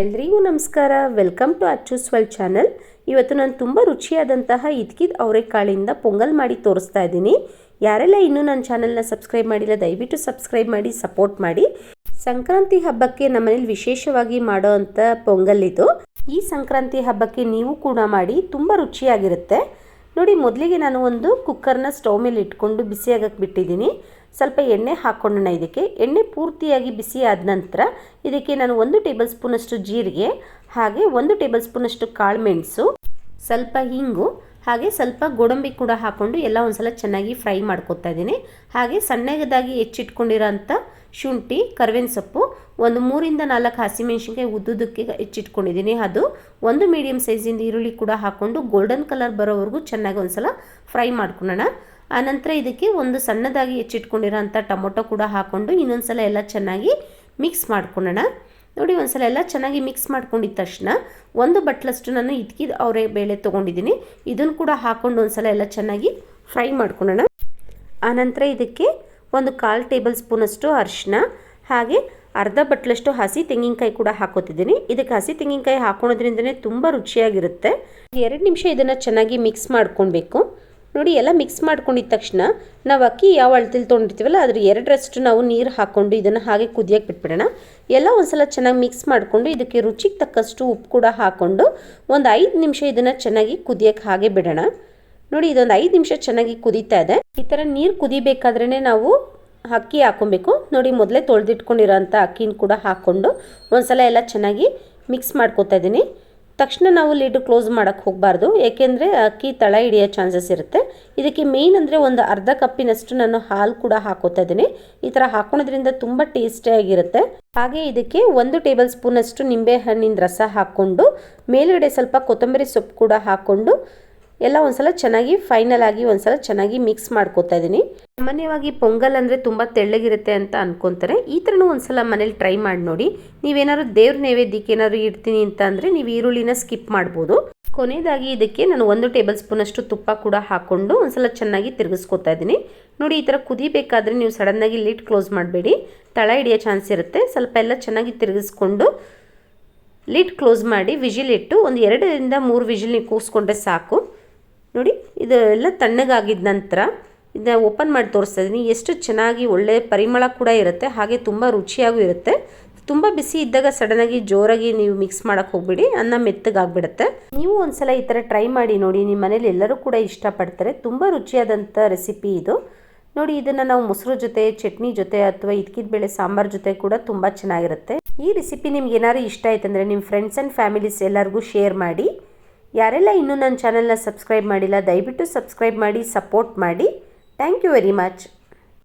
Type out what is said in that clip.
ಎಲ್ರಿಗೂ ನಮಸ್ಕಾರ. Welcome to ಅಚ್ಚೂಸ್ ವೆಲ್ ಚಾನಲ್. ಇವತ್ತು ನಾನು ತುಂಬ ರುಚಿಯಾದಂತಹ ಇದ್ಕಿದ ಅವರೆಕಾಳಿಂದ ಪೊಂಗಲ್ ಮಾಡಿ ತೋರಿಸ್ತಾ ಇದ್ದೀನಿ. ಯಾರೆಲ್ಲ ಇನ್ನೂ ನನ್ನ ಚಾನಲ್ನ ಸಬ್ಸ್ಕ್ರೈಬ್ ಮಾಡಿಲ್ಲ, ದಯವಿಟ್ಟು ಸಬ್ಸ್ಕ್ರೈಬ್ ಮಾಡಿ, ಸಪೋರ್ಟ್ ಮಾಡಿ. ಸಂಕ್ರಾಂತಿ ಹಬ್ಬಕ್ಕೆ ನಮ್ಮನೇಲಿ ವಿಶೇಷವಾಗಿ ಮಾಡೋ ಅಂಥ ಪೊಂಗಲ್ ಇದು. ಈ ಸಂಕ್ರಾಂತಿ ಹಬ್ಬಕ್ಕೆ ನೀವು ಕೂಡ ಮಾಡಿ, ತುಂಬ ರುಚಿಯಾಗಿರುತ್ತೆ. ನೋಡಿ, ಮೊದಲಿಗೆ ನಾನು ಒಂದು ಕುಕ್ಕರ್ನ ಸ್ಟೌವ್ ಮೇಲೆ ಇಟ್ಕೊಂಡು ಬಿಸಿಯಾಗಕ್ಕೆ ಬಿಟ್ಟಿದ್ದೀನಿ. ಸ್ವಲ್ಪ ಎಣ್ಣೆ ಹಾಕ್ಕೊಂಡೋಣ ಇದಕ್ಕೆ. ಎಣ್ಣೆ ಪೂರ್ತಿಯಾಗಿ ಬಿಸಿ ಆದ ನಂತರ ಇದಕ್ಕೆ ನಾನು ಒಂದು ಟೇಬಲ್ ಸ್ಪೂನಷ್ಟು ಜೀರಿಗೆ, ಹಾಗೆ ಒಂದು ಟೇಬಲ್ ಸ್ಪೂನಷ್ಟು ಕಾಳುಮೆಣಸು ಸ್ವಲ್ಪ ಹಿಂಗು, ಹಾಗೆ ಸ್ವಲ್ಪ ಗೋಡಂಬಿ ಕೂಡ ಹಾಕ್ಕೊಂಡು ಎಲ್ಲ ಒಂದ್ಸಲ ಚೆನ್ನಾಗಿ ಫ್ರೈ ಮಾಡ್ಕೊತಾ ಇದ್ದೀನಿ. ಹಾಗೆ ಸಣ್ಣಗದಾಗಿ ಹೆಚ್ಚಿಟ್ಕೊಂಡಿರೋ ಅಂಥ ಶುಂಠಿ ಕರ್ಬೇವಿನ ಸೊಪ್ಪು ಒಂದು ಮೂರಿಂದ ನಾಲ್ಕು ಹಸಿಮೆಣ್ಸಿನ್ಕಾಯಿ ಉದ್ದುದಕ್ಕೆ ಹೆಚ್ಚಿಟ್ಕೊಂಡಿದ್ದೀನಿ. ಅದು ಒಂದು ಮೀಡಿಯಮ್ ಸೈಜಿಂದ ಈರುಳ್ಳಿ ಕೂಡ ಹಾಕ್ಕೊಂಡು ಗೋಲ್ಡನ್ ಕಲರ್ ಬರೋವರೆಗೂ ಚೆನ್ನಾಗಿ ಒಂದ್ಸಲ ಫ್ರೈ ಮಾಡ್ಕೊಳ್ಳೋಣ. ಆನಂತರ ಇದಕ್ಕೆ ಒಂದು ಸಣ್ಣದಾಗಿ ಹೆಚ್ಚಿಟ್ಕೊಂಡಿರೋಂಥ ಟೊಮೊಟೊ ಕೂಡ ಹಾಕ್ಕೊಂಡು ಇನ್ನೊಂದು ಸಲ ಎಲ್ಲ ಚೆನ್ನಾಗಿ ಮಿಕ್ಸ್ ಮಾಡ್ಕೊಳ್ಳೋಣ. ನೋಡಿ, ಒಂದ್ಸಲ ಎಲ್ಲ ಚೆನ್ನಾಗಿ ಮಿಕ್ಸ್ ಮಾಡ್ಕೊಂಡಿದ್ದ ತಕ್ಷಣ ಒಂದು ಬಟ್ಲಷ್ಟು ನಾನು ಇದ್ಕಿದ ಅವರೇ ಬೇಳೆ ತೊಗೊಂಡಿದ್ದೀನಿ. ಇದನ್ನು ಕೂಡ ಹಾಕ್ಕೊಂಡು ಒಂದ್ಸಲ ಎಲ್ಲ ಚೆನ್ನಾಗಿ ಫ್ರೈ ಮಾಡ್ಕೊಳ್ಳೋಣ. ಆನಂತರ ಇದಕ್ಕೆ ಒಂದು ಕಾಲು ಟೇಬಲ್ ಸ್ಪೂನಷ್ಟು ಅರಿಶಿನ ಹಾಗೆ ಅರ್ಧ ಬಟ್ಲಷ್ಟು ಹಸಿ ತೆಂಗಿನಕಾಯಿ ಕೂಡ ಹಾಕೋತಿದ್ದೀನಿ. ಇದಕ್ಕೆ ಹಸಿ ತೆಂಗಿನಕಾಯಿ ಹಾಕೊಳೋದ್ರಿಂದನೇ ತುಂಬ ರುಚಿಯಾಗಿರುತ್ತೆ. ಎರಡು ನಿಮಿಷ ಇದನ್ನು ಚೆನ್ನಾಗಿ ಮಿಕ್ಸ್ ಮಾಡ್ಕೊಳ್ಬೇಕು. ನೋಡಿ, ಎಲ್ಲ ಮಿಕ್ಸ್ ಮಾಡ್ಕೊಂಡಿದ ತಕ್ಷಣ ನಾವು ಅಕ್ಕಿ ಯಾವ ಅಳತೆಲಿ ತೊಗೊಂಡಿರ್ತೀವಲ್ಲ, ಅದ್ರ ಎರಡರಷ್ಟು ನಾವು ನೀರು ಹಾಕ್ಕೊಂಡು ಇದನ್ನು ಹಾಗೆ ಕುದಿಯೋಕೆ ಬಿಟ್ಬಿಡೋಣ. ಎಲ್ಲ ಒಂದ್ಸಲ ಚೆನ್ನಾಗಿ ಮಿಕ್ಸ್ ಮಾಡಿಕೊಂಡು ಇದಕ್ಕೆ ರುಚಿಗೆ ತಕ್ಕಷ್ಟು ಉಪ್ಪು ಕೂಡ ಹಾಕ್ಕೊಂಡು ಒಂದು ಐದು ನಿಮಿಷ ಇದನ್ನು ಚೆನ್ನಾಗಿ ಕುದಿಯೋಕೆ ಹಾಗೆ ಬಿಡೋಣ. ನೋಡಿ, ಇದೊಂದು ಐದು ನಿಮಿಷ ಚೆನ್ನಾಗಿ ಕುದೀತಾ ಇದೆ. ಈ ಥರ ನೀರು ಕುದಿಬೇಕಾದ್ರೇ ನಾವು ಅಕ್ಕಿ ಹಾಕೊಬೇಕು ನೋಡಿ, ಮೊದಲೇ ತೊಳೆದಿಟ್ಕೊಂಡಿರೋಂಥ ಅಕ್ಕಿನ ಕೂಡ ಹಾಕ್ಕೊಂಡು ಒಂದ್ಸಲ ಎಲ್ಲ ಚೆನ್ನಾಗಿ ಮಿಕ್ಸ್ ಮಾಡ್ಕೊತಾ ಇದ್ದೀನಿ. ತಕ್ಷಣ ನಾವು ಲಿಡ್ ಕ್ಲೋಸ್ ಮಾಡೋಕ್ಕೆ ಹೋಗಬಾರ್ದು. ಏಕೆಂದರೆ ಅಕ್ಕಿ ತಳ ಹಿಡಿಯೋ ಚಾನ್ಸಸ್ ಇರುತ್ತೆ. ಇದಕ್ಕೆ ಮೇಯ್ನ್ ಅಂದರೆ ಒಂದು ಅರ್ಧ ಕಪ್ಪಿನಷ್ಟು ನಾನು ಹಾಲು ಕೂಡ ಹಾಕೋತಾ ಇದ್ದೀನಿ. ಈ ಥರ ಹಾಕೊಳೋದ್ರಿಂದ ತುಂಬ ಟೇಸ್ಟಿಯಾಗಿರುತ್ತೆ ಹಾಗೆ ಇದಕ್ಕೆ ಒಂದು ಟೇಬಲ್ ಸ್ಪೂನಷ್ಟು ನಿಂಬೆ ಹಣ್ಣಿನ ರಸ ಹಾಕ್ಕೊಂಡು, ಮೇಲುಗಡೆ ಸ್ವಲ್ಪ ಕೊತ್ತಂಬರಿ ಸೊಪ್ಪು ಕೂಡ ಹಾಕ್ಕೊಂಡು ಎಲ್ಲ ಒಂದ್ಸಲ ಚೆನ್ನಾಗಿ ಫೈನಲ್ ಆಗಿ ಒಂದ್ಸಲ ಚೆನ್ನಾಗಿ ಮಿಕ್ಸ್ ಮಾಡ್ಕೋತಾ ಇದ್ದೀನಿ. ಸಾಮಾನ್ಯವಾಗಿ ಪೊಂಗಲ್ ಅಂದರೆ ತುಂಬ ತೆಳ್ಳಗಿರುತ್ತೆ ಅಂತ ಅನ್ಕೊಂತಾರೆ. ಈ ಥರನೂ ಒಂದ್ಸಲ ಮನೇಲಿ ಟ್ರೈ ಮಾಡಿ ನೋಡಿ. ನೀವೇನಾದ್ರು ದೇವ್ರ ನೈವೇದ್ಯಕ್ಕೆ ಏನಾದ್ರು ಇಡ್ತೀನಿ ಅಂತ ಅಂದರೆ ನೀವು ಈರುಳ್ಳಿನ ಸ್ಕಿಪ್ ಮಾಡ್ಬೋದು. ಕೊನೆಯದಾಗಿ ಇದಕ್ಕೆ ನಾನು ಒಂದು ಟೇಬಲ್ ಸ್ಪೂನಷ್ಟು ತುಪ್ಪ ಕೂಡ ಹಾಕ್ಕೊಂಡು ಒಂದ್ಸಲ ಚೆನ್ನಾಗಿ ತಿರುಗಿಸ್ಕೊತಾ ಇದ್ದೀನಿ. ನೋಡಿ, ಈ ಥರ ಕುದಿಬೇಕಾದ್ರೆ ನೀವು ಸಡನ್ನಾಗಿ ಲಿಟ್ ಕ್ಲೋಸ್ ಮಾಡಬೇಡಿ. ತಳ ಹಿಡಿಯೋ ಚಾನ್ಸ್ ಇರುತ್ತೆ. ಸ್ವಲ್ಪ ಎಲ್ಲ ಚೆನ್ನಾಗಿ ತಿರುಗಿಸ್ಕೊಂಡು ಲಿಡ್ ಕ್ಲೋಸ್ ಮಾಡಿ ವಿಜಿಲ್ ಇಟ್ಟು ಒಂದು ಎರಡರಿಂದ ಮೂರು ವಿಜಿಲ್ ನೀವು ಕೂಸ್ಕೊಂಡ್ರೆ ಸಾಕು. ನೋಡಿ ಇದು ಎಲ್ಲ ತಣ್ಣಗಾಗಿದ್ದ ನಂತರ ಇದನ್ನ ಓಪನ್ ಮಾಡಿ ತೋರಿಸ್ತಾ ಇದ್ದೀನಿ ಎಷ್ಟು ಚೆನ್ನಾಗಿ ಒಳ್ಳೆಯ ಪರಿಮಳ ಕೂಡ ಇರುತ್ತೆ, ಹಾಗೆ ತುಂಬ ರುಚಿಯಾಗೂ ಇರುತ್ತೆ. ತುಂಬ ಬಿಸಿ ಇದ್ದಾಗ ಸಡನ್ನಾಗಿ ಜೋರಾಗಿ ನೀವು ಮಿಕ್ಸ್ ಮಾಡೋಕ್ಕೆ ಹೋಗ್ಬಿಡಿ, ಅನ್ನ ಮೆತ್ತಗಾಗ್ಬಿಡುತ್ತೆ. ನೀವು ಒಂದ್ಸಲ ಈ ಥರ ಟ್ರೈ ಮಾಡಿ ನೋಡಿ ನಿಮ್ಮ ಮನೇಲಿ ಎಲ್ಲರೂ ಕೂಡ ಇಷ್ಟಪಡ್ತಾರೆ. ತುಂಬ ರುಚಿಯಾದಂಥ ರೆಸಿಪಿ ಇದು. ನೋಡಿ, ಇದನ್ನು ನಾವು ಮೊಸರು ಜೊತೆ, ಚಟ್ನಿ ಜೊತೆ ಅಥವಾ ಇದ್ಕಿದ ಬೇಳೆ ಸಾಂಬಾರ್ ಜೊತೆ ಕೂಡ ತುಂಬ ಚೆನ್ನಾಗಿರುತ್ತೆ. ಈ ರೆಸಿಪಿ ನಿಮ್ಗೆ ಏನಾದ್ರು ಇಷ್ಟ ಆಯ್ತಂದರೆ ನಿಮ್ಮ ಫ್ರೆಂಡ್ಸ್ ಆ್ಯಂಡ್ ಫ್ಯಾಮಿಲೀಸ್ ಎಲ್ಲರಿಗೂ ಶೇರ್ ಮಾಡಿ. ಯಾರೆಲ್ಲ ಇನ್ನೂ ನನ್ನ ಚಾನಲ್ನ ಸಬ್ಸ್ಕ್ರೈಬ್ ಮಾಡಿಲ್ಲ, ದಯವಿಟ್ಟು ಸಬ್ಸ್ಕ್ರೈಬ್ ಮಾಡಿ ಸಪೋರ್ಟ್ ಮಾಡಿ. Thank you very much